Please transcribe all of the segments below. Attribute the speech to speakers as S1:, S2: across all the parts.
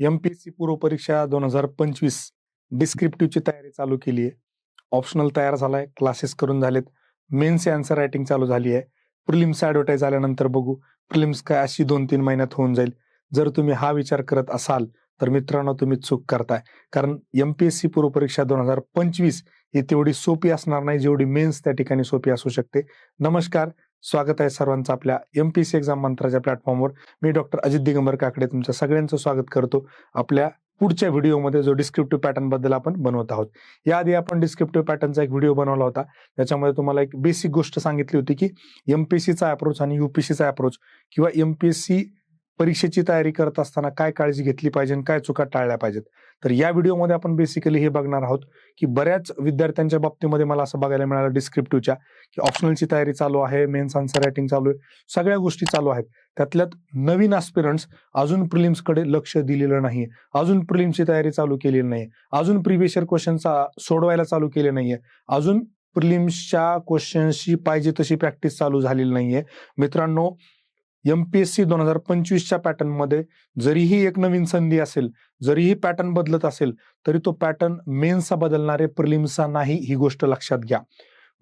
S1: M P S C पूर्व परीक्षा दोन हजार पंचवीस डिस्क्रिप्टिव्हची तयारी चालू केली आहे. ऑप्शनल तयार झालाय क्लासेस करून झालेत. मेन्स आन्सर रायटिंग चालू झाली आहे. प्रिलिम्स ऍडव्हर्टाईज आल्यानंतर बघू. प्रिलिम्स काय अशी दोन तीन महिन्यात होऊन जाईल. जर तुम्ही हा विचार करत असाल तर मित्रांनो तुम्ही चूक करताय. कारण एमपीएससी पूर्व परीक्षा दोन हजार पंचवीस ही तेवढी सोपी असणार नाही जेवढी मेन्स त्या ठिकाणी सोपी असू शकते. नमस्कार. स्वागत आहे सर्वांचं आपल्या एम पी सी एक्झाम मंत्राच्या प्लॅटफॉर्मवर मी डॉक्टर अजित दिगंबर काकडे तुमच्या सगळ्यांचं स्वागत करतो. आपल्या पुढच्या व्हिडिओमध्ये जो डिस्क्रिप्टिव्ह पॅटर्नबद्दल आपण बनवत आहोत. याआधी आपण डिस्क्रिप्टिव्ह पॅटर्नचा एक व्हिडिओ बनवला होता. त्याच्यामध्ये तुम्हाला एक बेसिक गोष्ट सांगितली होती की एमपीएससीचा अप्रोच आणि युपीसीचा अप्रोच किंवा एमपीएससी परीक्षेची तयारी करत असताना काय काळजी घेतली पाहिजे आणि काय चुका टाळल्या पाहिजेत? तर या व्हिडिओमध्ये आपण बेसिकली हे बघणार आहोत की बऱ्याच विद्यार्थ्यांच्या बाबतीमध्ये मला असं बघायला मिळालं डिस्क्रिप्टिव्हच्या की ऑप्शनलची तयारी चालू आहे मेन्स आन्सर रायटिंग चालू आहे सगळ्या गोष्टी चालू आहेत. त्यातल्यात नवीन आस्पिरंट्स अजून प्रिलिम्सकडे लक्ष दिलेलं नाही अजून प्रिलिम्सची तयारी चालू केलेली नाही अजून प्रिव्हियस क्वेश्चनचा सोडवायला चालू केले नाहीये अजून प्रिलिम्सच्या क्वेश्चनशी पाहिजे तशी प्रॅक्टिस चालू झालेली नाहीये. मित्रांनो एमपीएससी दोन हजार पंचवीसच्या पॅटर्नमध्ये जरीही एक नवीन संधी असेल जरीही पॅटर्न बदलत असेल तरी तो पॅटर्न मेन्सचा बदलणारे प्रिलिम्सचा नाही ही गोष्ट लक्षात घ्या.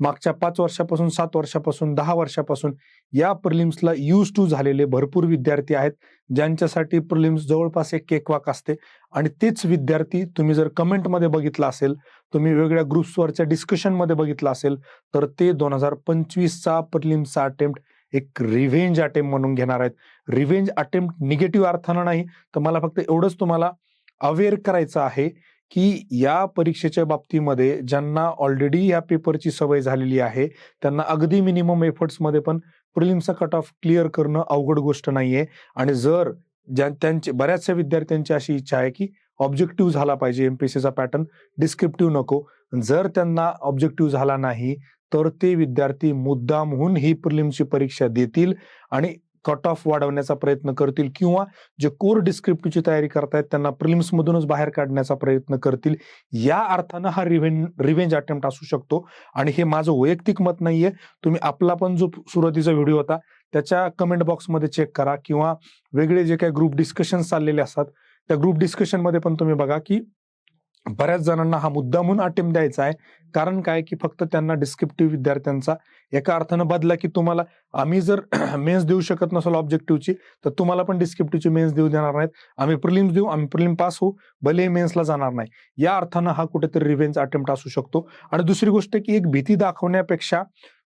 S1: मागच्या पाच वर्षापासून सात वर्षापासून दहा वर्षापासून या प्रिलिम्सला यूज टू झालेले भरपूर विद्यार्थी आहेत ज्यांच्यासाठी प्रिलिम्स जवळपास एक केकवाक असते. आणि तेच विद्यार्थी तुम्ही जर कमेंटमध्ये बघितलं असेल तुम्ही वेगळ्या ग्रुप्सवरच्या डिस्कशनमध्ये बघितलं असेल तर ते दोन हजार पंचवीसचा प्रिलिम्सचा अटेम्प्ट एक रिव्हेंज अटेम्प्ट म्हणून घेणार आहेत. रिव्हेंज अटेम्प्ट निगेटिव्ह अर्थानं नाही तर मला फक्त एवढंच तुम्हाला अवेअर करायचं आहे की या परीक्षेच्या बाबतीमध्ये ज्यांना ऑलरेडी या पेपरची सवय झालेली आहे त्यांना अगदी मिनिमम एफर्ट्समध्ये पण प्रिलिम्सचा कट ऑफ क्लिअर करणं अवघड गोष्ट नाहीये. आणि जर ज्या त्यांचे बऱ्याचशा विद्यार्थ्यांची अशी इच्छा आहे की ऑब्जेक्टिव्ह झाला पाहिजे एमपीसीचा पॅटर्न डिस्क्रिप्टिव्ह नको. जर त्यांना ऑब्जेक्टिव्ह झाला नाही तर ते विद्यार्थी मुद्दामहून ही प्रिलिम्सची परीक्षा देतील आणि कट ऑफ वाढवण्याचा प्रयत्न करतील किंवा जे कोर डिस्क्रिप्टिव्हची तयारी करतायत त्यांना प्रिलिम्स मधूनच बाहेर काढण्याचा प्रयत्न करतील. या अर्थानं हा रिव्हेंज रिव्हेंज अटेम्प्ट असू शकतो. आणि हे माझं वैयक्तिक मत नाहीये. तुम्ही आपला पण जो सुरुवातीचा व्हिडिओ होता त्याच्या कमेंट बॉक्समध्ये चेक करा किंवा वेगळे जे काही ग्रुप डिस्कशन चाललेले असतात त्या ग्रुप डिस्कशनमध्ये पण तुम्ही बघा की बऱ्याच जणांना हा मुद्दा म्हणून अटेम्प्ट द्यायचा आहे. कारण काय? की फक्त त्यांना डिस्क्रिप्टिव्ह विद्यार्थ्यांचा एका अर्थानं बदला की तुम्हाला आम्ही जर मेन्स देऊ शकत नसेल ऑब्जेक्टिव्हची तर तुम्हाला पण डिस्क्रिप्टिव्हची मेन्स देऊ देणार नाहीत. आम्ही प्रिलिम्स देऊ आम्ही प्रिलिम पास होऊ भले मेन्सला जाणार नाही. या अर्थानं हा कुठेतरी रिव्हेंज अटेम्प्ट असू शकतो. आणि दुसरी गोष्ट की एक भीती दाखवण्यापेक्षा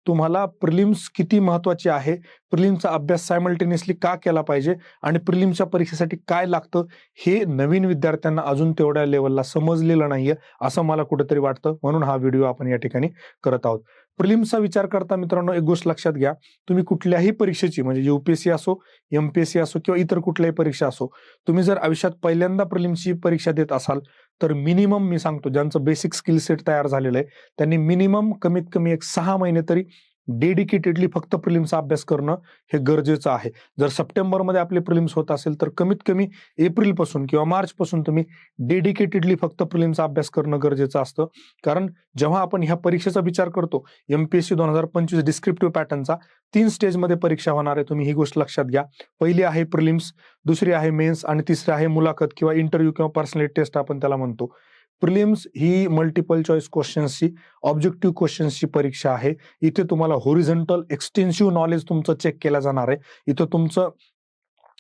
S1: तुम्हाला प्रिलिम्स किती महत्वाची आहे? प्रिलिम्सचा अभ्यास सायमल्टेनियसली का केला पाहिजे? आणि प्रिलिम्सच्या परीक्षेसाठी काय लागतं? हे नवीन विद्यार्थ्यांना अजून तेवढ्या लेवलला समजलेलं नाहीये असं मला कुठेतरी वाटतं. म्हणून हा व्हिडिओ आपण या ठिकाणी करत आहोत. प्रिलिम्सचा विचार करता मित्रांनो एक गोष्ट लक्षात घ्या. तुम्ही कुठल्याही परीक्षेची म्हणजे युपीएससी असो एमपीएससी असो किंवा इतर कुठल्याही परीक्षा असो तुम्ही जर आयुष्यात पहिल्यांदा प्रिलिम्सची परीक्षा देत असाल तर मिनिमम मी सांगतो ज्यांचं बेसिक स्किल सेट तयार झालेलं आहे त्यांनी मिनिमम कमीत कमी एक सहा महिने तरी डेडिकेटेडली फक्त प्रिलिम्सचा अभ्यास करणं हे गरजेचं आहे. जर सप्टेंबरमध्ये आपले प्रिलिम्स होत असेल तर कमीत कमी एप्रिलपासून किंवा मार्चपासून तुम्ही डेडिकेटेडली फक्त प्रिलिम्सचा अभ्यास करणं गरजेचं असतं. कारण जेव्हा आपण ह्या परीक्षेचा विचार करतो एमपीएससी दोन हजार पंचवीस डिस्क्रिप्टिव्ह पॅटर्नचा तीन स्टेजमध्ये परीक्षा होणार आहे तुम्ही ही गोष्ट लक्षात घ्या. पहिली आहे प्रिलिम्स दुसरी आहे मेन्स आणि तिसरी आहे मुलाखत किंवा इंटरव्ह्यू किंवा पर्सनॅलिटी टेस्ट आपण त्याला म्हणतो. प्रिलिम्स ही मल्टिपल चॉईस क्वेश्चन्सची ऑब्जेक्टिव्ह क्वेश्चन्सची परीक्षा आहे. इथे तुम्हाला होरिझेंटल एक्सटेन्सिव्ह नॉलेज तुमचं चेक केलं जाणार आहे. इथं तुमचं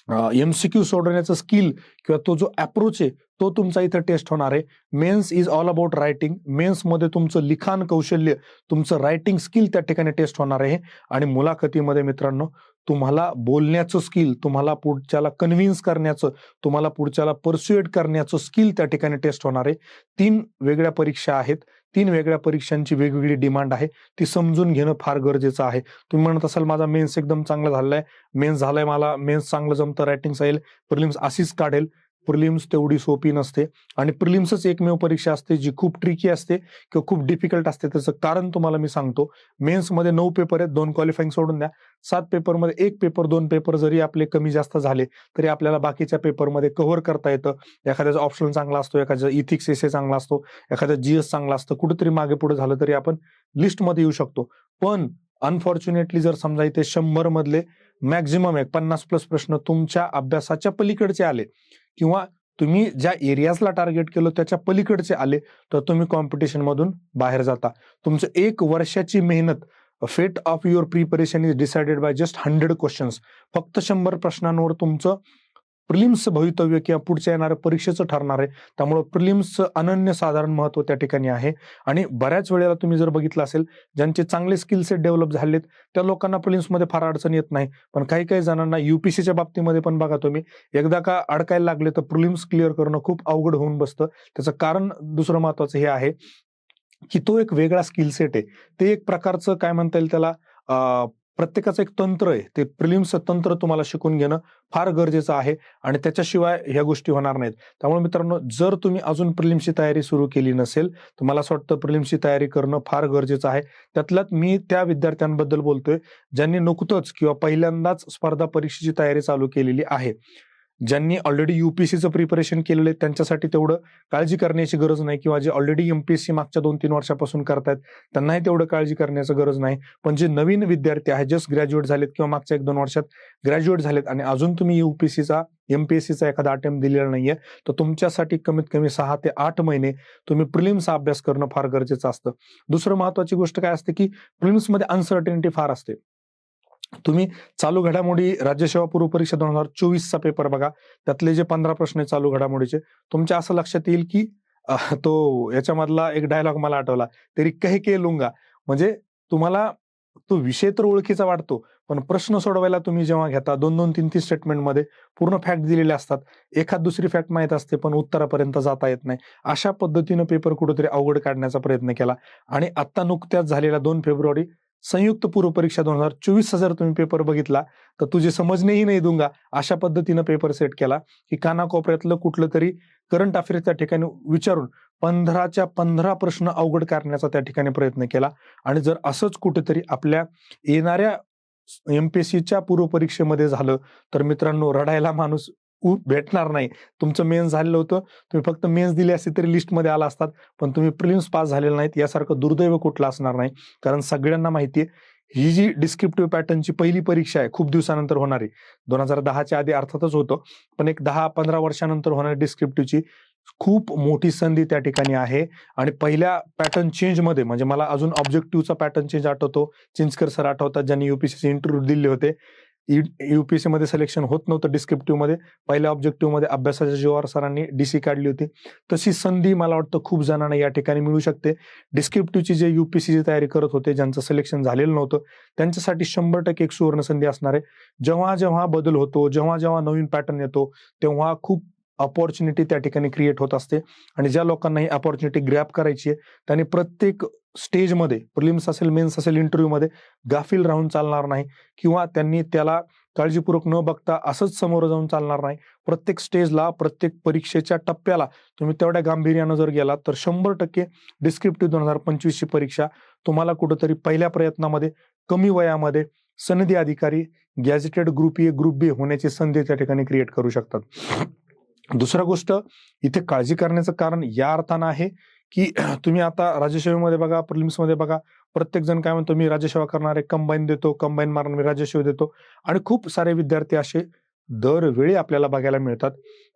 S1: एमसीक्यू सोडवण्याचं स्किल किंवा तो जो अप्रोच आहे तो तुमचा इथं टेस्ट होणार आहे. Mains is all about writing मेन्समध्ये तुमचं लिखाण कौशल्य तुमचं रायटिंग स्किल त्या ठिकाणी टेस्ट होणार आहे. आणि मुलाखतीमध्ये मित्रांनो तुम्हाला बोलण्याचं स्किल तुम्हाला पुढच्याला कन्व्हिन्स करण्याचं तुम्हाला पुढच्याला परस्युएट करण्याचं स्किल त्या ठिकाणी टेस्ट होणार आहे. तीन वेगळ्या परीक्षा आहेत. तीन वेगळ्या परीक्षांची वेगवेगळी डिमांड आहे. ती समजून घेणं फार गरजेचं आहे. तुम्ही म्हणत असाल माझा मेन्स एकदम चांगला झालाय. मेन्स झालाय मला मेन्स चांगलं जमतं रायटिंग येईल. प्रिलिम्स अशीच काढेल. प्रिलिम्स तेवढी सोपी नसते. आणि प्रिलिम्सच एकमेव परीक्षा असते जी खूप ट्रिकी असते किंवा खूप डिफिकल्ट असते. त्याचं कारण तुम्हाला मी सांगतो. मेन्समध्ये नऊ पेपर आहेत दोन क्वालिफाईंग सोडून द्या. सात पेपरमध्ये एक पेपर दोन पेपर जरी आपले कमी जास्त झाले तरी आपल्याला बाकीच्या पेपरमध्ये कव्हर करता येतं. एखाद्याचा ऑप्शन चांगला असतो एखाद्या इथिक्स एसे चांगला असतो एखादा जीएस चांगला असतं. कुठेतरी मागे पुढे झालं तरी आपण लिस्टमध्ये येऊ शकतो. पण अनफॉर्च्युनेटली जर समजा इथे शंभर मधले मॅक्झिमम एक पन्नास प्लस प्रश्न तुमच्या अभ्यासाच्या पलीकडचे आले किंवा तुम्ही ज्या एरियाजला टार्गेट केलं त्याच्या पलीकडचे आले तर तुम्ही कॉम्पिटिशन मधून बाहेर जाता. तुमचं एक वर्षाची मेहनत fate of your preparation is decided by just hundred questions फक्त शंभर प्रश्नांवर तुमचं प्रिलिम्स भवितव्य किंवा पुढच्या येणाऱ्या परीक्षेचं ठरणार आहे. त्यामुळं प्रिलिम्सचं अनन्यसाधारण महत्त्व त्या ठिकाणी आहे. आणि बऱ्याच वेळेला तुम्ही जर बघितलं असेल ज्यांचे चांगले स्किल सेट डेव्हलप झालेत त्या लोकांना प्रिलिम्समध्ये फार अडचण येत नाही. पण काही काही जणांना युपीसीच्या बाबतीमध्ये पण बघा तुम्ही एकदा का अडकायला लागले तर प्रिलिम्स क्लिअर करणं खूप अवघड होऊन बसतं. त्याचं कारण दुसरं महत्वाचं हे आहे की तो एक वेगळा स्किल सेट आहे. ते एक प्रकारचं काय म्हणता येईल त्याला प्रत्येकाचं एक तंत्र आहे. ते प्रिलिम्सचं तंत्र तुम्हाला शिकून घेणं फार गरजेचं आहे आणि त्याच्याशिवाय ह्या गोष्टी होणार नाहीत. त्यामुळे मित्रांनो जर तुम्ही अजून प्रिलिम्सची तयारी सुरू केली नसेल तर मला असं वाटतं प्रिलिम्सची तयारी करणं फार गरजेचं आहे. त्यातल्यात मी त्या विद्यार्थ्यांबद्दल बोलतोय ज्यांनी नुकतंच किंवा पहिल्यांदाच स्पर्धा परीक्षेची तयारी चालू केलेली आहे. ज्यांनी ऑलरेडी युपीसीचं प्रिपरेशन केलेलं आहे त्यांच्यासाठी तेवढं काळजी करण्याची गरज नाही किंवा जे ऑलरेडी एमपीएससी मागच्या दोन तीन वर्षापासून करतायत त्यांनाही तेवढं काळजी करण्याची गरज नाही. पण जे नवीन विद्यार्थी आहेत जस्ट ग्रॅज्युएट झालेत किंवा मागच्या एक दोन वर्षात ग्रॅज्युएट झालेत आणि अजून तुम्ही युपीसीचा एमपीएससीचा एखादा अटेम्प्ट दिलेला नाहीये तर तुमच्यासाठी कमीत कमी सहा ते आठ महिने तुम्ही प्रिलिम्सचा अभ्यास करणं फार गरजेचं असतं. दुसरं महत्वाची गोष्ट काय असते की प्रिलिम्समध्ये अनसर्टनिटी फार असते. तुम्ही चालू घडामोडी राज्यसेवा पूर्व परीक्षा दोन हजार चोवीसचा पेपर बघा. त्यातले जे पंधरा प्रश्न चालू घडामोडीचे तुमच्या असं लक्षात येईल की तो याच्यामधला एक डायलॉग मला आठवला. तरी कहे के लुंगा? म्हणजे तुम्हाला तो विषय तर ओळखीचा वाटतो पण प्रश्न सोडवायला तुम्ही जेव्हा घेता दोन दोन तीन तीन स्टेटमेंटमध्ये पूर्ण फॅक्ट दिलेले असतात. एखाद दुसरी फॅक्ट माहीत असते पण उत्तरापर्यंत जाता येत नाही. अशा पद्धतीनं पेपर कुठेतरी अवघड काढण्याचा प्रयत्न केला. आणि आत्ता नुकत्याच झालेला दोन फेब्रुवारी संयुक्त पूर्व परीक्षा दोन हजार चोवीसचा जर तुम्ही पेपर बघितला तर तुझे समजणेही नाही दूंगा. अशा पद्धतीनं पेपर सेट केला की कानाकोपऱ्यातलं कुठलं तरी करंट अफेअर त्या ठिकाणी विचारून पंधराच्या पंधरा प्रश्न अवघड करण्याचा त्या ठिकाणी प्रयत्न केला. आणि जर असंच कुठेतरी आपल्या येणाऱ्या एमपीएससीच्या पूर्व परीक्षेमध्ये झालं तर मित्रांनो रडायला माणूस भेटणार नाही. तुमचं मेन्स झालेलं होतं. तुम्ही फक्त मेन्स दिले असते तरी लिस्टमध्ये आला असतात. पण तुम्ही प्रिलिम्स पास झालेले नाहीत. यासारखं दुर्दैव कुठलं असणार नाही. कारण सगळ्यांना माहिती आहे ही जी डिस्क्रिप्टिव्ह पॅटर्नची पहिली परीक्षा आहे खूप दिवसानंतर होणारी. दोन हजार दहाच्या आधी अर्थातच होतं. पण एक दहा पंधरा वर्षानंतर होणारी डिस्क्रिप्टिव्हची खूप मोठी संधी त्या ठिकाणी आहे. आणि पहिल्या पॅटर्न चेंजमध्ये म्हणजे मला अजून ऑब्जेक्टिव्हचा पॅटर्न चेंज आठवतो. चिंचकर सर आठवतात ज्यांनी युपीसीचे इंटरव्ह्यू दिले होते. युपीएससी मध्ये सिलेक्शन होत नव्हतं डिस्क्रिप्टिव्हमध्ये. पहिल्या ऑब्जेक्टिव्हमध्ये अभ्यासाच्या जीवावर सरांनी डीसी काढली होती. तशी संधी मला वाटतं खूप जणांना या ठिकाणी मिळू शकते. डिस्क्रिप्टिव्हची जे युपीसीची तयारी करत होते ज्यांचं सिलेक्शन झालेलं नव्हतं त्यांच्यासाठी शंभर टक्के एक सुवर्ण संधी असणार आहे. जेव्हा जेव्हा बदल होतो जेव्हा जेव्हा नवीन पॅटर्न येतो तेव्हा खूप अपॉर्च्युनिटी त्या ठिकाणी क्रिएट होत असते. आणि ज्या लोकांना ही अपॉर्च्युनिटी ग्रॅप करायची आहे त्यांनी प्रत्येक स्टेजमध्ये प्रिलिम्स असेल मेन्स असेल इंटरव्ह्यूमध्ये गाफील राहून चालणार नाही. किंवा त्यांनी त्याला काळजीपूर्वक न बघता असंच समोर जाऊन चालणार नाही. प्रत्येक स्टेजला प्रत्येक परीक्षेच्या टप्प्याला तुम्ही तेवढ्या गांभीर्यानं जर गेलात तर शंभर टक्के डिस्क्रिप्टिव्ह दोन हजार पंचवीसची परीक्षा तुम्हाला कुठंतरी पहिल्या प्रयत्नामध्ये कमी वयामध्ये सनदी अधिकारी gazetted group A group B होण्याची संधी त्या ठिकाणी क्रिएट करू शकतात. दुसरा गोष्ट इथे काळजी करण्याचं कारण या अर्थानं आहे की तुम्ही आता राज्यसेवेमध्ये बघा प्रिलिम्समध्ये बघा प्रत्येक जण काय म्हणतो मी राज्यसेवा करणारे कंबाईन देतो कंबाईन मारणार मी राज्यसेवा देतो. आणि खूप सारे विद्यार्थी असे दरवेळी आपल्याला बघायला मिळतात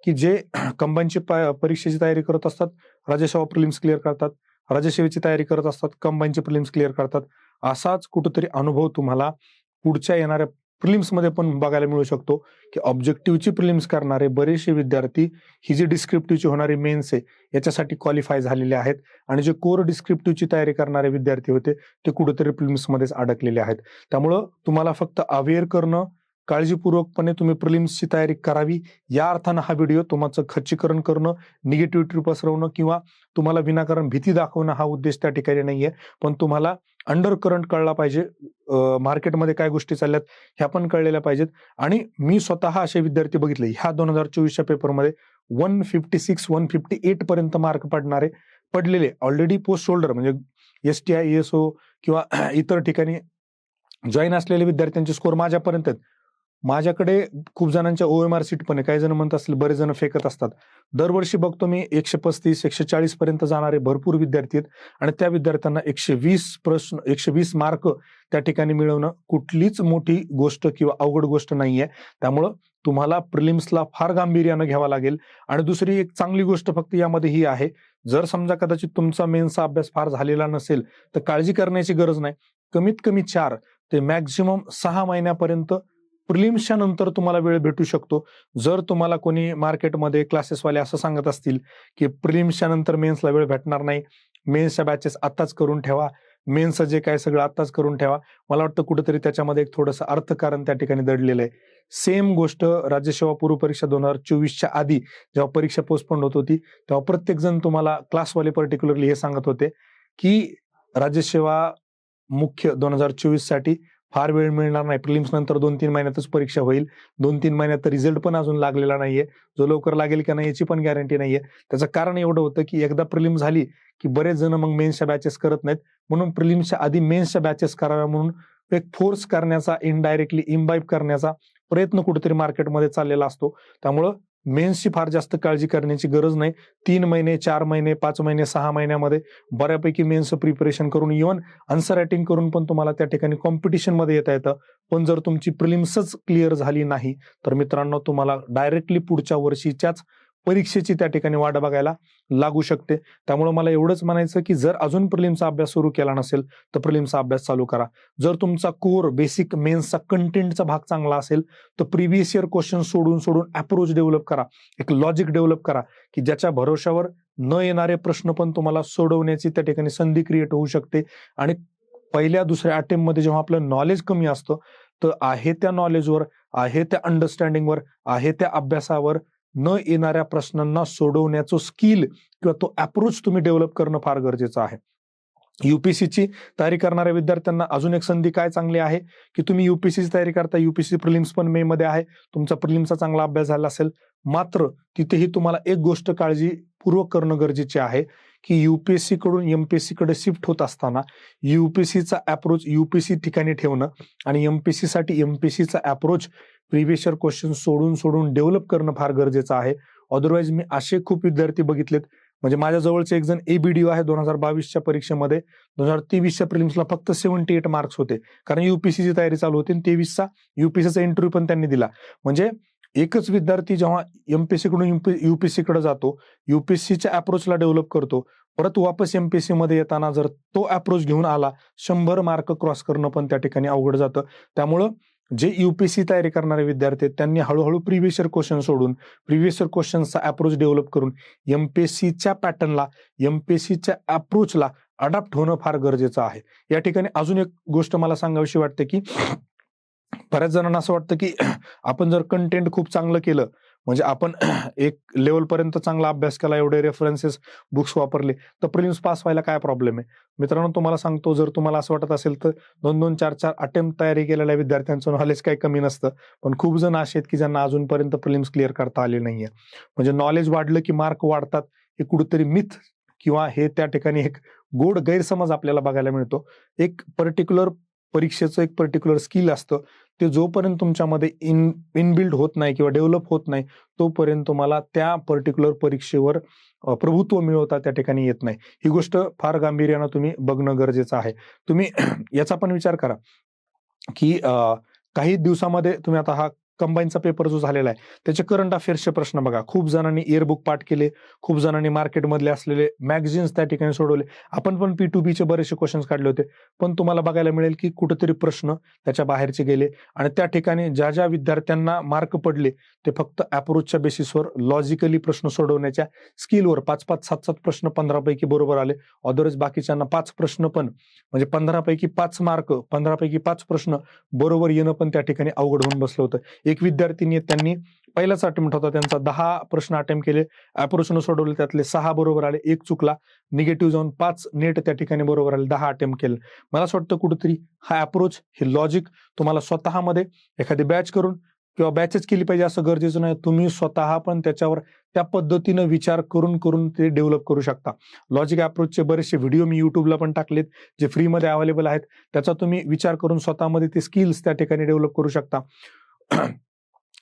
S1: की जे कंबाईनची परीक्षेची तयारी करत असतात राज्यसेवा प्रिलिम्स क्लिअर करतात राज्यसेवेची तयारी करत असतात कंबाईनचे प्रिलिम्स क्लिअर करतात असाच कुठंतरी अनुभव तुम्हाला पुढच्या येणाऱ्या प्रिलिम्समध्ये पण बघायला मिळू शकतो की ऑब्जेक्टिव्हची प्रिलिम्स करणारे बरेचसे विद्यार्थी ही जी डिस्क्रिप्टिव्हची होणारी मेन्स आहे याच्यासाठी क्वालिफाय झालेले आहेत. आणि जे कोर डिस्क्रिप्टिव्हची तयारी करणारे विद्यार्थी होते ते कुठेतरी प्रिलिम्समध्येच अडकलेले आहेत. त्यामुळं तुम्हाला फक्त अवेअर करणं काळजीपूर्वकपणे तुम्ही प्रिलिम्सची तयारी करावी. या अर्थानं हा व्हिडिओ तुमचं खच्चीकरण करणं निगेटिव्हिटी पसरवणं किंवा तुम्हाला विनाकारण भीती दाखवणं हा उद्देश त्या ठिकाणी नाहीये. पण तुम्हाला अंडर करंट कळला पाहिजे. मार्केटमध्ये काय गोष्टी चालल्यात ह्या पण कळलेल्या पाहिजेत. आणि मी स्वतः असे विद्यार्थी बघितले ह्या दोन हजार चोवीसच्या पेपरमध्ये one fifty six one fifty eight पर्यंत मार्क पडणारे पडलेले ऑलरेडी पोस्ट होल्डर म्हणजे S T I S O किंवा इतर ठिकाणी जॉईन असलेले विद्यार्थ्यांचे स्कोर माझ्यापर्यंत आहेत. माझ्याकडे खूप जणांच्या ओएमआर सीट पण आहे. काही जण म्हणत असतील बरेच जण फेकत असतात. दरवर्षी बघतो मी एकशे पस्तीस एकशे चाळीस पर्यंत जाणारे भरपूर विद्यार्थी आहेत. आणि त्या विद्यार्थ्यांना एकशे वीस प्रश्न एकशे वीस मार्क त्या ठिकाणी मिळवणं कुठलीच मोठी गोष्ट किंवा अवघड गोष्ट नाहीये. त्यामुळं तुम्हाला प्रिलिम्सला फार गांभीर्यानं घ्यावा लागेल. आणि दुसरी एक चांगली गोष्ट फक्त यामध्ये ही आहे. जर समजा कदाचित तुमचा मेन्सचा अभ्यास फार झालेला नसेल तर काळजी करण्याची गरज नाही. कमीत कमी चार ते मॅक्झिमम सहा महिन्यापर्यंत प्रिलिम्सच्या नंतर तुम्हाला वेळ भेटू शकतो. जर तुम्हाला कोणी मार्केटमध्ये क्लासेसवाले असं सांगत असतील की प्रिलिम्सच्या नंतर मेन्सला वेळ भेटणार नाही मेन्सच्या बॅचेस आत्ताच करून ठेवा मेन्सचं जे काय सगळं आत्ताच करून ठेवा मला वाटतं कुठेतरी त्याच्यामध्ये एक थोडंसं अर्थकारण त्या ठिकाणी दडलेलं आहे. सेम गोष्ट राज्यसेवा पूर्व परीक्षा दोन हजार चोवीसच्या आधी जेव्हा परीक्षा पोस्टपोन होत होती तेव्हा प्रत्येकजण तुम्हाला क्लासवाले पर्टिक्युलरली हे सांगत होते की राज्यसेवा मुख्य दोन हजार चोवीससाठी फार वेळ मिळणार नाही. प्रिलिम्स नंतर दोन तीन महिन्यातच परीक्षा होईल. दोन तीन महिन्यात रिझल्ट पण अजून लागलेला नाहीये. जो लवकर लागेल का नाही याची पण गॅरंटी नाहीये. त्याचं कारण एवढं होतं की एकदा प्रिलिम झाली की बरेच जण मग मेन्सच्या बॅचेस करत नाहीत. म्हणून प्रिलिम्सच्या आधी मेन्सच्या बॅचेस कराव्या म्हणून एक फोर्स करण्याचा इनडायरेक्टली इम्बाईब करण्याचा प्रयत्न कुठेतरी मार्केटमध्ये चाललेला असतो. त्यामुळं मेन्सची फार जास्त काळजी करण्याची गरज नाही. तीन महिने चार महिने पाच महिने सहा महिन्यामध्ये बऱ्यापैकी मेन्सचं प्रिपरेशन करून इव्हन आन्सर रायटिंग करून पण तुम्हाला त्या ठिकाणी कॉम्पिटिशनमध्ये येता येतं. पण जर तुमची प्रिलिम्सच क्लिअर झाली नाही तर मित्रांनो तुम्हाला डायरेक्टली पुढच्या वर्षीच्याच परीक्षेची त्या ठिकाणी वाट बघायला लागू शकते. त्यामुळे मला एवढंच म्हणायचं की जर अजून प्रिलिमचा अभ्यास सुरू केला नसेल तर प्रिलिमचा अभ्यास चालू करा. जर तुमचा कोर बेसिक मेन्सचा कंटेंटचा भाग चांगला असेल तर प्रिव्हियस इयर क्वेश्चन सोडून सोडून अप्रोच डेव्हलप करा. एक लॉजिक डेव्हलप करा की ज्याच्या भरोशावर न येणारे प्रश्न पण तुम्हाला सोडवण्याची त्या ठिकाणी संधी क्रिएट होऊ शकते. आणि पहिल्या दुसऱ्या अटेम्प्टमध्ये जेव्हा आपलं नॉलेज कमी असतं तर आहे त्या नॉलेजवर आहे त्या अंडरस्टँडिंगवर आहे त्या अभ्यासावर न येणाऱ्या प्रश्नांना सोडवण्याचं स्किल किंवा तो अप्रोच तुम्ही डेव्हलप करणं फार गरजेचं आहे. युपीसीची तयारी करणाऱ्या विद्यार्थ्यांना अजून एक संधी काय चांगली आहे? की तुम्ही युपीसीची तयारी करता युपीसी प्रिलिम्स पण मे मध्ये आहे. तुमचा प्रिलिम्सचा चांगला अभ्यास झाला असेल मात्र तिथेही तुम्हाला एक गोष्ट काळजीपूर्वक करणं गरजेचे आहे की युपीएससी कडून एमपीएससी कडे शिफ्ट होत असताना युपीएससीचा अप्रोच युपीसी ठिकाणी ठेवणं आणि एमपीसी साठी एमपीएससीचा अप्रोच प्रिव्हियस इयर क्वेश्चन सोडून सोडून डेव्हलप करणं फार गरजेचं आहे. अदरवाईज मी असे खूप विद्यार्थी बघितलेत. म्हणजे माझ्या जवळचे एक जण एबीडीओ आहे दोन हजार बावीसच्या परीक्षेमध्ये. दोन हजार तेवीसच्या प्रिलिम्सला फक्त सेव्हन्टी एट मार्क्स होते. कारण युपीसीची तयारी चालू होती आणि तेवीसचा युपीसीचा इंटरव्ह्यू पण त्यांनी दिला. म्हणजे एकच विद्यार्थी जेव्हा एमपीएससी कडून युपीएससी कडे जातो युपीएससीच्या अप्रोचला डेव्हलप करतो परत वापस एमपीएससी मध्ये येताना जर तो अप्रोच घेऊन आला शंभर मार्क क्रॉस करणं पण त्या ठिकाणी अवघड जातं. त्यामुळं जे युपीएससी तयारी करणारे विद्यार्थी आहेत त्यांनी हळूहळू प्रिव्हियस इयर क्वेश्चन सोडून प्रिव्हियस इयर क्वेश्चनचा अप्रोच डेव्हलप करून एमपीएससीच्या पॅटर्नला एमपीएससीच्या अप्रोचला अडॉप्ट होणं फार गरजेचं आहे. या ठिकाणी अजून एक गोष्ट मला सांगावीशी वाटते की बऱ्याच जणांना असं वाटतं की आपण जर कंटेंट खूप चांगलं केलं म्हणजे आपण एक लेवल पर्यंत चांगला अभ्यास केला एवढे रेफरन्सेस बुक्स वापरले तर प्रिलिम्स पास व्हायला काय प्रॉब्लेम आहे? मित्रांनो तुम्हाला सांगतो जर तुम्हाला असं वाटत असेल तर दोन दोन चार चार अटेम्प्ट तयारी केलेल्या विद्यार्थ्यांचं नॉलेज काही कमी नसतं. पण खूप जण असे आहेत की ज्यांना अजूनपर्यंत प्रिलिम्स क्लिअर करता आले नाहीये. म्हणजे नॉलेज वाढलं की मार्क वाढतात हे कुठेतरी मिथ किंवा हे त्या ठिकाणी एक गोड गैरसमज आपल्याला बघायला मिळतो. एक पर्टिक्युलर परीक्षेचं एक पर्टिक्युलर स्किल असतं ते जोपर्यंत तुमच्यामध्ये इन इनबिल्ड होत नाही किंवा डेव्हलप होत नाही तोपर्यंत तुम्हाला त्या पर्टिक्युलर परीक्षेवर प्रभुत्व मिळवता त्या ठिकाणी येत नाही. ही गोष्ट फार गांभीर्यानं तुम्ही बघणं गरजेचं आहे. तुम्ही याचा पण विचार करा की काही दिवसामध्ये तुम्ही आता हा कंबाईनचा पेपर जो झालेला आहे त्याचे करंट अफेअर्सचे प्रश्न बघा. खूप जणांनी इयरबुक पाठ केले खूप जणांनी मार्केटमधले असलेले मॅगझिन्स त्या ठिकाणी सोडवले. आपण पण पी टू बीचे बरेचसे क्वेश्चन्स काढले होते. पण तुम्हाला बघायला मिळेल की कुठेतरी प्रश्न त्याच्या बाहेरचे गेले आणि त्या ठिकाणी ज्या ज्या विद्यार्थ्यांना मार्क पडले ते फक्त अप्रोचच्या बेसिसवर लॉजिकली प्रश्न सोडवण्याच्या स्किलवर पाच पाच सात सात प्रश्न पंधरापैकी बरोबर आले. अदरवाईज बाकीच्यांना पाच प्रश्न पण म्हणजे पंधरापैकी पाच मार्क पंधरापैकी पाच प्रश्न बरोबर येणं पण त्या ठिकाणी अवघड होऊन बसलं होतं. एक विद्यार्थिनी त्यांनी. पहिलाच अटेम्प्ट होता त्यांचा. दहा प्रश्न अटेम्प्ट केले. अप्रोचनं सोडवले. त्यातले सहा बरोबर आले. एक चुकला. निगेटिव्ह जाऊन पाच नेट त्या ठिकाणी बरोबर आले. दहा अटेम्प्ट केले. मला असं वाटतं कुठेतरी हा अप्रोच हे लॉजिक तुम्हाला स्वतःमध्ये एखादी बॅच करून किंवा बॅचेस केली पाहिजे असं गरजेचं नाही. तुम्ही स्वतः पण त्याच्यावर त्या पद्धतीनं विचार करून करून ते डेव्हलप करू शकता. लॉजिक अप्रोचचे बरेचसे व्हिडिओ मी युट्यूबला पण टाकलेत जे फ्रीमध्ये अवेलेबल आहेत. त्याचा तुम्ही विचार करून स्वतःमध्ये ते स्किल्स त्या ठिकाणी डेव्हलप करू शकता.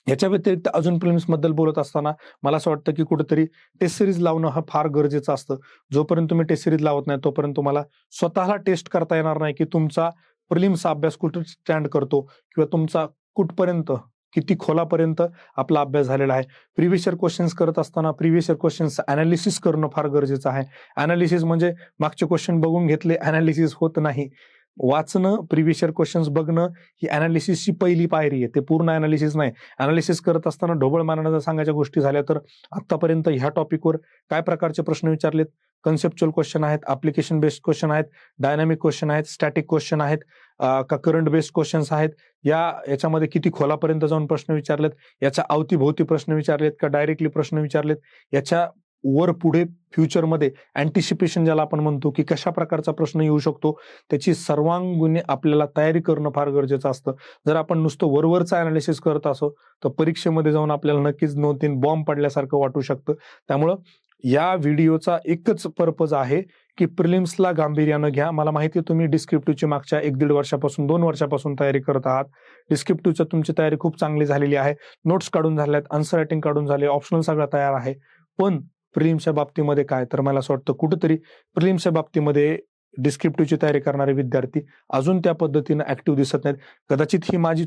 S1: याच्या व्यतिरिक्त अजून प्रिलिम्सबद्दल बोलत असताना मला असं वाटतं की कुठेतरी टेस्ट सिरीज लावणं हा फार गरजेचं असतं. जोपर्यंत तुम्ही टेस्ट सिरीज लावत नाही तोपर्यंत तुम्हाला स्वतःला टेस्ट करता येणार नाही की तुमचा प्रिलिम्सचा अभ्यास कुठे स्टँड करतो किंवा तुमचा कुठपर्यंत किती खोलापर्यंत आपला अभ्यास झालेला आहे. प्रिव्हियस इयर क्वेश्चन्स करत असताना प्रिव्हियस इयर क्वेश्चन्स अनालिसिस करणं फार गरजेचं आहे. अनालिसिस म्हणजे मागचे क्वेश्चन बघून घेतले अनालिसिस होत नाही. वाचणं प्रिव्हियस इयर क्वेश्चन्स बघणं ही अनालिसिसची पहिली पायरी आहे. ते पूर्ण अनालिसिस नाही. अनालिसिस करत असताना ढोबळ मानानं जर सांगायच्या गोष्टी झाल्या तर आतापर्यंत ह्या टॉपिकवर काय प्रकारचे प्रश्न विचारलेत? कन्सेप्च्युअल क्वेश्चन आहेत अप्लिकेशन बेस्ड क्वेश्चन आहेत डायनामिक क्वेश्चन आहेत स्टॅटिक क्वेश्चन आहेत का करंट बेस्ड क्वेश्चन्स आहेत? या याच्यामध्ये किती खोलापर्यंत जाऊन प्रश्न विचारलेत? याच्या अवतीभोवती प्रश्न विचारलेत का डायरेक्टली प्रश्न विचारलेत? याच्या वर पुढे फ्युचरमध्ये अँटिसिपेशन ज्याला आपण म्हणतो की कशा प्रकारचा प्रश्न येऊ शकतो त्याची सर्वांगीण आपल्याला तयारी करणं फार गरजेचं असतं. जर आपण नुसतं वरवरचं अनालिसिस करत असो तर परीक्षेमध्ये जाऊन आपल्याला नक्कीच दोन तीन बॉम्ब पडल्यासारखं वाटू शकतं. त्यामुळं या व्हिडिओचा एकच पर्पज आहे की प्रिलिम्सला गांभीर्यानं घ्या. मला माहिती तुम्ही डिस्क्रिप्टिव्हची मागच्या एक दीड वर्षापासून दोन वर्षापासून तयारी करत आहात. डिस्क्रिप्टिव्हची तुमची तयारी खूप चांगली झालेली आहे. नोट्स काढून झाल्यात आन्सर रायटिंग काढून झाले ऑप्शनल सगळं तयार आहे. पण प्रिलिम्सच्या बाबतीमध्ये काय? तर मला असं वाटतं कुठंतरी प्रिलिम्सच्या बाबतीमध्ये डिस्क्रिप्टिव्हची तयारी करणारे विद्यार्थी अजून त्या पद्धतीनं ऍक्टिव्ह दिसत नाहीत. कदाचित ही माझी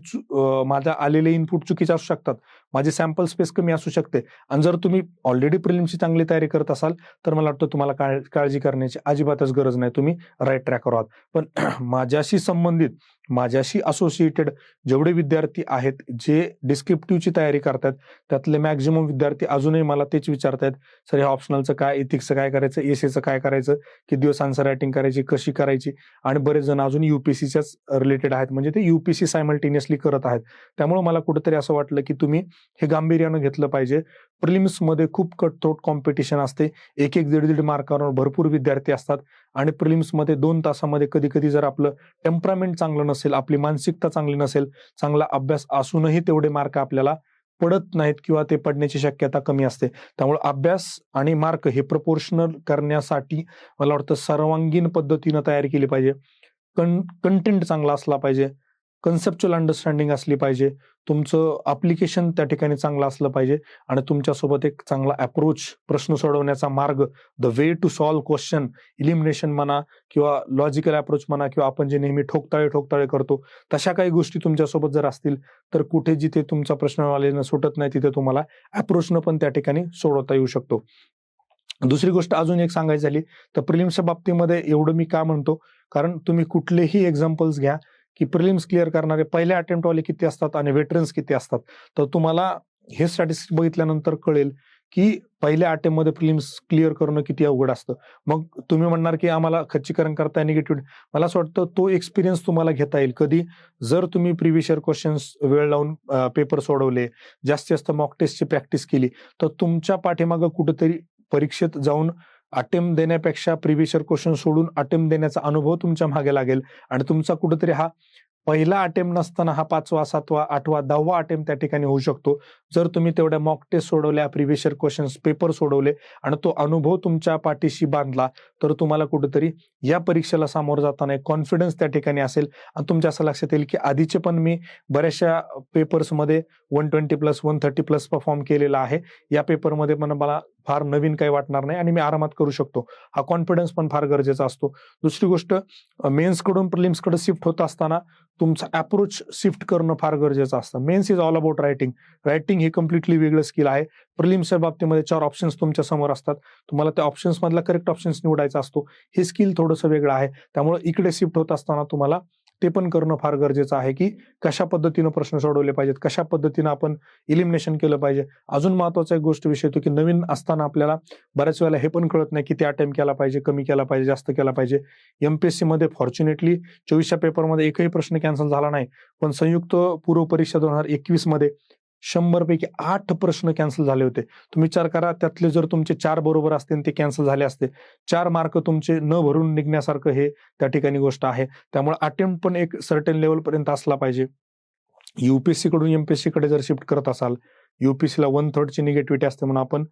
S1: माझा आलेले इनपुट चुकीचे असू शकतात. माझी सॅम्पल स्पेस कमी असू शकते. आणि जर तुम्ही ऑलरेडी प्रिलिमची चांगली तयारी करत असाल तर मला वाटतं तुम्हाला काळ- काळजी करण्याची अजिबातच गरज नाही. तुम्ही राईट ट्रॅकवर आहात. पण माझ्याशी संबंधित माझ्याशी असोसिएटेड जेवढे विद्यार्थी आहेत जे डिस्क्रिप्टिव्हची तयारी करतात त्यातले मॅक्झिमम विद्यार्थी अजूनही मला तेच विचारतायत सर हे ऑप्शनलचं काय इथिक्सचं काय करायचं एसीचं काय करायचं किती दिवस आन्सर रायटिंग करायची कशी करायची? आणि बरेच जण अजून युपीसीच्याच रिलेटेड आहेत. म्हणजे ते युपीसी सायमल्टेनियसली करत आहेत. त्यामुळे मला कुठेतरी असं वाटलं की तुम्ही हे गांभीर्यानं घेतलं पाहिजे. प्रिलिम्समध्ये खूप कटथ्रोट कॉम्पिटिशन असते. एक एक दीड दीड मार्कावर भरपूर विद्यार्थी असतात आणि प्रिलिम्समध्ये दोन तासामध्ये कधी कधी जर आपलं टेम्परामेंट चांगलं नसेल आपली मानसिकता चांगली नसेल चांगला अभ्यास असूनही तेवढे मार्क आपल्याला पडत नाहीत किंवा ते पडण्याची शक्यता कमी असते. त्यामुळे अभ्यास आणि मार्क हे प्रपोर्शनल करण्यासाठी मला वाटतं सर्वांगीण पद्धतीनं तयारी केली पाहिजे. कं कंटेंट चांगला असला पाहिजे. कन्सेप्च्युअल अंडरस्टँडिंग असली पाहिजे. तुमचं अप्लिकेशन त्या ठिकाणी चांगलं असलं पाहिजे. आणि तुमच्यासोबत एक चांगला अप्रोच प्रश्न सोडवण्याचा मार्ग the way to solve question elimination म्हणा किंवा लॉजिकल अप्रोच म्हणा किंवा आपण जे नेहमी ठोकताळे ठोकताळे करतो तशा काही गोष्टी तुमच्यासोबत जर असतील तर कुठे जिथे तुमचा प्रश्न प्रश्नवालेनं सुटत नाही तिथे तुम्हाला अप्रोचनं पण त्या ठिकाणी सोडवता येऊ शकतो. दुसरी गोष्ट अजून एक सांगायची झाली तर प्रिलिम्सच्या बाबतीमध्ये एवढं मी का म्हणतो? कारण तुम्ही कुठलेही एक्झाम्पल्स घ्या की प्रिलिम्स क्लिअर करणारे पहिल्या अटेम्प्टवाले किती असतात आणि वेटरन्स किती असतात. तर तुम्हाला हे स्टॅटिस्टिक बघितल्यानंतर कळेल की पहिल्या अटेम्प्टमध्ये प्रिलिम्स क्लिअर करणं किती अवघड असतं. मग तुम्ही म्हणणार की आम्हाला खच्चीकरण करता निगेटिव्ह मला असं वाटतं तो एक्सपिरियन्स तुम्हाला घेता येईल. कधी जर तुम्ही प्रिव्हियस इयर क्वेश्चन्स वेळ लावून पेपर सोडवले जास्तीत जास्त मॉक टेस्टची प्रॅक्टिस केली तर तुमच्या पाठीमागं कुठेतरी परीक्षेत जाऊन अटेम्प्ट देण्यापेक्षा प्रिव्हिशर क्वेश्चन सोडून अटेम्प्ट देण्याचा अनुभव तुमच्या मागे लागेल. आणि तुमचा कुठेतरी हा पहिला अटेम्प्ट नसताना हा पाचवा सातवा आठवा दहावा अटेम्प्ट त्या ठिकाणी होऊ शकतो. जर तुम्ही तेवढ्या मॉक टेस्ट सोडवल्या प्रिव्हिशर क्वेश्चन्स पेपर सोडवले आणि तो अनुभव तुमच्या पाठीशी बांधला तर तुम्हाला कुठेतरी या परीक्षेला सामोरं जाताना एक कॉन्फिडन्स त्या ठिकाणी असेल. आणि तुमच्या असं लक्षात येईल की आधीचे पण मी बऱ्याचशा पेपर्समध्ये one twenty plus one thirty plus perform केलेला आहे. या पेपरमध्ये पण मला फार नवीन काही वाटणार नाही आणि मी आरामात करू शकतो. हा कॉन्फिडन्स पण फार गरजेचा असतो. दुसरी गोष्ट मेन्सकडून प्रिलिम्सकडे शिफ्ट होत असताना तुमचा अप्रोच शिफ्ट करणं फार गरजेचं असतं. Mains is all about writing writing हे कम्प्लिटली वेगळं स्किल आहे. प्रिलिम्सच्या बाबतीमध्ये चार ऑप्शन्स तुमच्यासमोर असतात. तुम्हाला त्या ऑप्शन्समधला करेक्ट ऑप्शन्स निवडायचा असतो. हे स्किल थोडंसं वेगळं आहे. त्यामुळे इकडे शिफ्ट होत असताना तुम्हाला ते पण करणं फार गरजेचं आहे की कशा पद्धतीनं प्रश्न सोडवले पाहिजेत कशा पद्धतीनं आपण इलिमिनेशन केलं पाहिजे. अजून महत्त्वाचा एक गोष्ट विषय येतो की नवीन असताना आपल्याला बऱ्याच वेळेला हे पण कळत नाही किती अटेम्प्ट केला पाहिजे कमी केला पाहिजे जास्त केला पाहिजे. एमपीएससी मध्ये फॉर्च्युनेटली चोवीसच्या पेपरमध्ये एकही प्रश्न कॅन्सल झाला नाही. पण संयुक्त पूर्व परीक्षा दोन हजार एकवीसमध्ये शंभर पैकी आठ प्रश्न कॅन्सल झाले होते. तुम्ही विचार करा त्यातले जर तुमचे चार बरोबर असते ते कॅन्सल झाले असते चार मार्क तुमचे न भरून निघण्यासारखं हे त्या ठिकाणी गोष्ट आहे. त्यामुळे अटेम्प्ट पण एक सर्टन लेवल पर्यंत असला पाहिजे. युपीएससी कडून एमपीएससी कडे जर शिफ्ट करत असाल युपीएससीला वन थर्डची निगेटिव्हिटी असते म्हणून आपण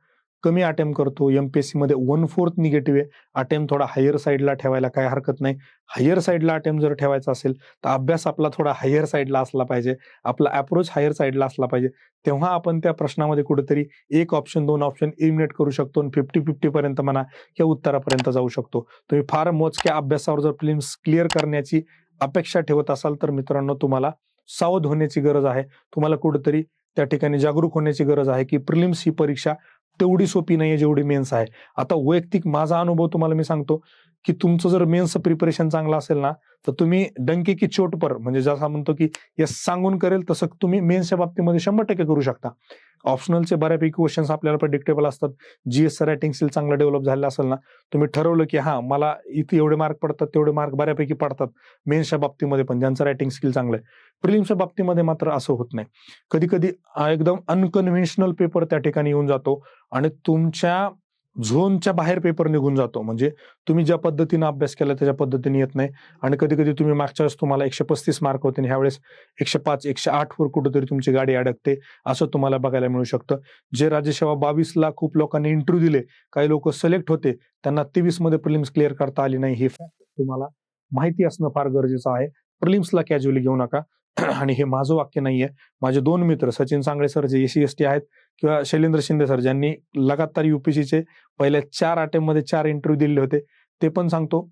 S1: कमी अटेम्प्ट करतो. एमपीएससी मध्ये वन फोर्थ निगेटिव्ह आहे. अटेम्प्ट थोडा हायर साईडला ठेवायला काय हरकत नाही. हायर साईडला अटेम्प्ट जर ठेवायचा असेल तर अभ्यास आपला थोडा हायर साईडला असला पाहिजे. आपला अप्रोच हायर साईडला असला पाहिजे. तेव्हा आपण त्या प्रश्नामध्ये कुठेतरी एक ऑप्शन दोन ऑप्शन इलिमिनेट करू शकतो आणि फिफ्टी फिफ्टी पर्यंत म्हणा किंवा उत्तरापर्यंत जाऊ शकतो. तुम्ही फार मोजक्या अभ्यासावर जर फिल्म्स क्लिअर करण्याची अपेक्षा ठेवत असाल तर मित्रांनो तुम्हाला सावध होण्याची गरज आहे. तुम्हाला कुठेतरी त्या ठिकाणी जागरूक होण्याची गरज आहे की प्रिलिम्स ही परीक्षा तेवढी सोपी नाही आहे जेवढी मेन्स आहे. आता वैयक्तिक माझा अनुभव तुम्हाला मी सांगतो. की तुमचं जर मेन्सचं प्रिपरेशन चांगलं असेल ना तर तुम्ही डंके की चोटपर म्हणजे जसं म्हणतो की यस सांगून करेल तसं तुम्ही मेन्सच्या बाबतीमध्ये शंभर टक्के करू शकता. ऑप्शनलचे बऱ्यापैकी क्वेश्चन्स आपल्याला प्रेडिक्टेबल असतात. जीएस रायटिंग स्किल चांगलं डेव्हलप झालेलं असेल ना तुम्ही ठरवलं की हा मला इथे एवढे मार्क पडतात तेवढे मार्क बऱ्यापैकी पडतात मेन्सच्या बाबतीमध्ये पण ज्यांचं रायटिंग स्किल चांगलं आहे. प्रिलिम्सच्या बाबतीमध्ये मात्र असं होत नाही. कधी कधी एकदम अनकन्व्हेन्शनल पेपर त्या ठिकाणी येऊन जातो आणि तुमच्या झोनच्या बाहेर पेपर निघून जातो. म्हणजे तुम्ही ज्या पद्धतीने अभ्यास केला त्याच्या पद्धतीने येत नाही. आणि कधी कधी तुम्ही मागच्या वेळेस तुम्हाला एकशे पस्तीस मार्क होते आणि ह्यावेळेस एकशे पाच एकशे आठ वर कुठेतरी तुमची गाडी अडकते असं तुम्हाला बघायला मिळू शकतं. जे राज्यसेवा बावीसला खूप लोकांनी इंटरव्ह्यू दिले काही लोक सिलेक्ट होते त्यांना तेवीसमध्ये प्रिलिम्स क्लिअर करता आली नाही हे फॅक्ट तुम्हाला माहिती असणं फार गरजेचं आहे. प्रिलिम्सला कॅज्युअली घेऊ नका. आणि हे माझं वाक्य नाहीये. माझे दोन मित्र सचिन सांगळे सर जे एसी एस टी आहेत किंवा शैलेंद्र शिंदे सर ज्यांनी लगातार युपीसीचे पहिल्या चार अटेम्पमध्ये चार इंटरव्ह्यू दिले होते ते पण सांगतो.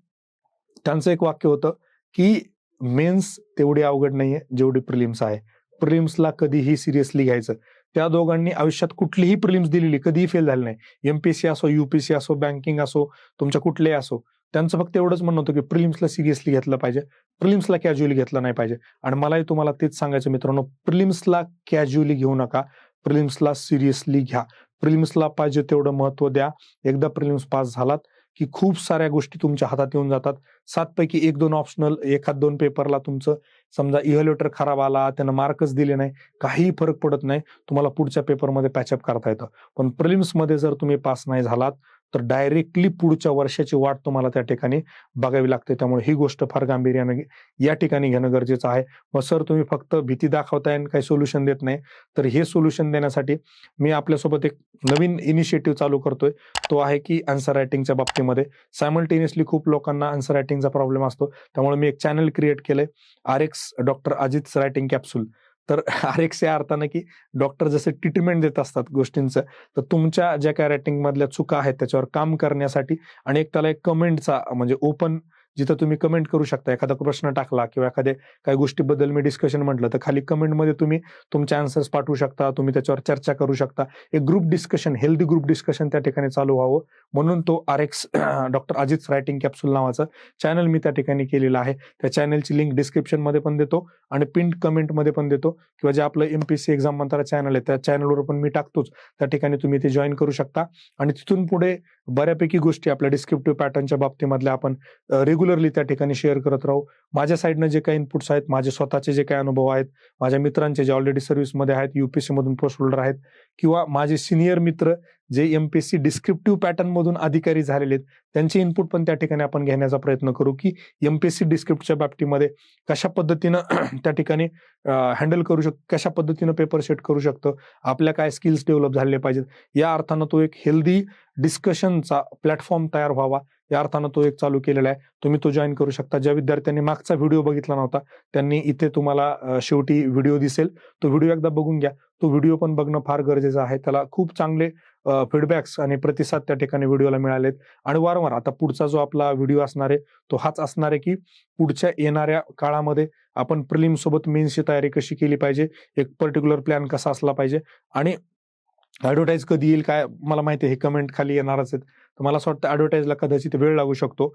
S1: त्यांचं एक वाक्य होतं की मेन्स तेवढी अवघड नाहीये जेवढी प्रिलिम्स आहे. प्रिलिम्सला कधीही सिरियसली घ्यायचं. त्या दोघांनी आयुष्यात कुठलीही प्रिलिम्स दिलेली कधीही फेल झाली नाही. एमपीसी असो युपीसी असो बँकिंग असो तुमच्या कुठलेही असो त्यांचं फक्त एवढंच म्हणणं होतं की प्रिलिम्सला सिरियसली घेतलं पाहिजे. प्रिलिम्सला कॅज्युअली घेतलं नाही पाहिजे. आणि मलाही तुम्हाला तेच सांगायचं मित्रांनो प्रिलिम्सला कॅज्युअली घेऊ नका. प्रिलिम्सला सिरियसली घ्या. प्रिलिम्सला पाहिजे तेवढं महत्त्व द्या. एकदा प्रिलिम्स पास झालात की खूप साऱ्या गोष्टी तुमच्या हातात येऊन जातात. सातपैकी एक दोन ऑप्शनल एखाद दोन पेपरला तुमचं समजा इव्हॅल्युएटर खराब आला त्यानं मार्कच दिले नाही काही फरक पडत नाही तुम्हाला पुढच्या पेपरमध्ये पॅचअप करता येतं. पण प्रिलिम्समध्ये जर तुम्ही पास नाही झालात तर डायरेक्टली पुढच्या वर्षाची वाट तुम्हाला त्या ठिकाणी बघावी लागते. त्यामुळे ही गोष्ट फार गांभीर्याने या ठिकाणी घेणं गरजेचं आहे. मग सर तुम्ही फक्त भीती दाखवताय आणि काही सोल्युशन देत नाही. तर हे सोल्युशन देण्यासाठी मी आपल्यासोबत एक नवीन इनिशिएटिव्ह चालू करतोय. तो आहे की आन्सर रायटिंगच्या बाबतीमध्ये. सायमल्टेनियसली खूप लोकांना आन्सर रायटिंगचा प्रॉब्लेम असतो. त्यामुळे मी एक चॅनल क्रिएट केलंय. R X doctor Ajit writing capsule तर आर एक्स या अर्थानं की डॉक्टर जसे ट्रीटमेंट देत असतात गोष्टींचं तर तुमच्या ज्या काय रायटिंग मधल्या चुका आहेत त्याच्यावर काम करण्यासाठी आणि एक त्याला एक कमेंटचा म्हणजे ओपन जिथं तुम्ही कमेंट करू शकता. एखादा प्रश्न टाकला किंवा एखाद्या काही गोष्टीबद्दल मी डिस्कशन म्हटलं तर खाली कमेंटमध्ये तुम्ही तुमचे आन्सर्स पाठवू शकता तुम्ही त्याच्यावर चर्चा करू शकता. एक group discussion healthy group discussion त्या ठिकाणी चालू व्हावं. म्हणून तो R X doctor Ajit writing capsule नावाचं चॅनल मी त्या ठिकाणी केलेलं आहे. त्या चॅनलची लिंक डिस्क्रिप्शनमध्ये पण देतो आणि पिंट कमेंटमध्ये पण देतो. किंवा जे आपलं एमपीसी एक्झाम म्हणताना चॅनल आहे त्या चॅनलवर पण मी टाकतोच. त्या ठिकाणी तुम्ही ते जॉईन करू शकता. आणि तिथून पुढे बऱ्यापैकी गोष्टी आपल्या डिस्क्रिप्टिव्ह पॅटर्नच्या बाबतीमधल्या आपण रेग्युलर रेग्युलरली त्या ठिकाणी शेअर करत राहू. माझ्या साईडनं जे काही इनपुट्स आहेत माझे स्वतःचे जे काही अनुभव आहेत माझ्या मित्रांचे जे ऑलरेडी सर्व्हिसमध्ये आहेत युपीएससी मधून पोस्ट होल्डर आहेत किंवा माझे सिनियर मित्र जे एमपीएससी डिस्क्रिप्टिव्ह पॅटर्न मधून अधिकारी झालेले आहेत त्यांचे इनपुट पण त्या ठिकाणी आपण घेण्याचा प्रयत्न करू की एमपीएससी डिस्क्रिप्टच्या बाबतीमध्ये कशा पद्धतीनं त्या ठिकाणी हँडल करू शक कशा पद्धतीनं पेपर सेट करू शकतो आपल्या काय स्किल्स डेव्हलप झाले पाहिजेत या अर्थानं तो एक हेल्दी डिस्कशनचा प्लॅटफॉर्म तयार व्हावा. या अर्थानं तो एक चालू केलेला आहे. तुम्ही तो जॉईन करू शकता. ज्या विद्यार्थ्यांनी मागचा व्हिडिओ बघितला नव्हता त्यांनी इथे तुम्हाला शेवटी व्हिडिओ दिसेल. तो व्हिडिओ एकदा बघून घ्या. तो व्हिडिओ पण बघणं फार गरजेचं आहे. त्याला खूप चांगले फीडबॅक्स आणि प्रतिसाद त्या ठिकाणी व्हिडिओला मिळालेत. आणि वारंवार आता पुढचा जो आपला व्हिडिओ असणार आहे तो हाच असणार आहे की पुढच्या येणाऱ्या काळामध्ये आपण प्रिलिम सोबत मेन्सची तयारी कशी केली पाहिजे? एक पर्टिक्युलर प्लॅन कसा असला पाहिजे? आणि ऍडव्हर्टाईज कधी येईल काय? मला माहिती आहे हे कमेंट खाली येणारच आहेत. तर मला असं वाटतं ऍडव्हर्टाईजला कदाचित वेळ लागू शकतो.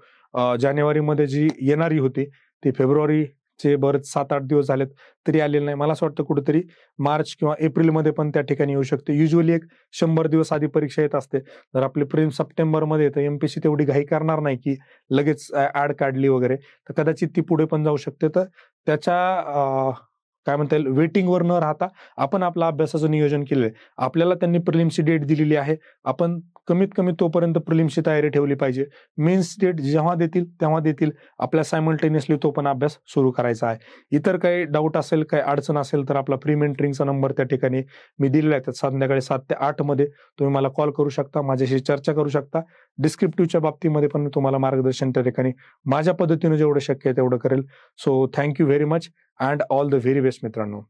S1: जानेवारीमध्ये जी येणारी होती ती फेब्रुवारीचे बरेच सात आठ दिवस झालेत तरी आलेले नाही. मला असं वाटतं कुठेतरी मार्च किंवा एप्रिलमध्ये पण त्या ठिकाणी येऊ शकते. युजली एक शंभर दिवस आधी परीक्षा येत असते. जर आपली प्रेम सप्टेंबरमध्ये तर सी तेवढी घाई करणार नाही की लगेच ऍड काढली वगैरे तर कदाचित ती पुढे पण जाऊ शकते. तर त्याच्या काय म्हणता येईल वेटिंगवर न राहता आपण आपला अभ्यासाचं नियोजन केलेलं आहे. आपल्याला त्यांनी प्रिलिम्सची डेट दिलेली आहे. आपण कमीत कमी तोपर्यंत प्रिलिम्सची तयारी ठेवली पाहिजे. मेन्स डेट जेव्हा देतील तेव्हा देतील. आपल्या सायमल्टेनियसली तो पण अभ्यास सुरू करायचा आहे. इतर काही डाऊट असेल काही अडचण असेल तर आपला प्री मेंटरिंगचा नंबर त्या ठिकाणी मी दिलेला आहे. संध्याकाळी सात ते आठमध्ये तुम्ही मला कॉल करू शकता. माझ्याशी चर्चा करू शकता. डिस्क्रिप्टिव्हच्या बाबतीमध्ये पण मी तुम्हाला मार्गदर्शन त्या ठिकाणी माझ्या पद्धतीने जेवढं शक्य आहे तेवढं करेल. So thank you very much and all the very best मित्रांनो.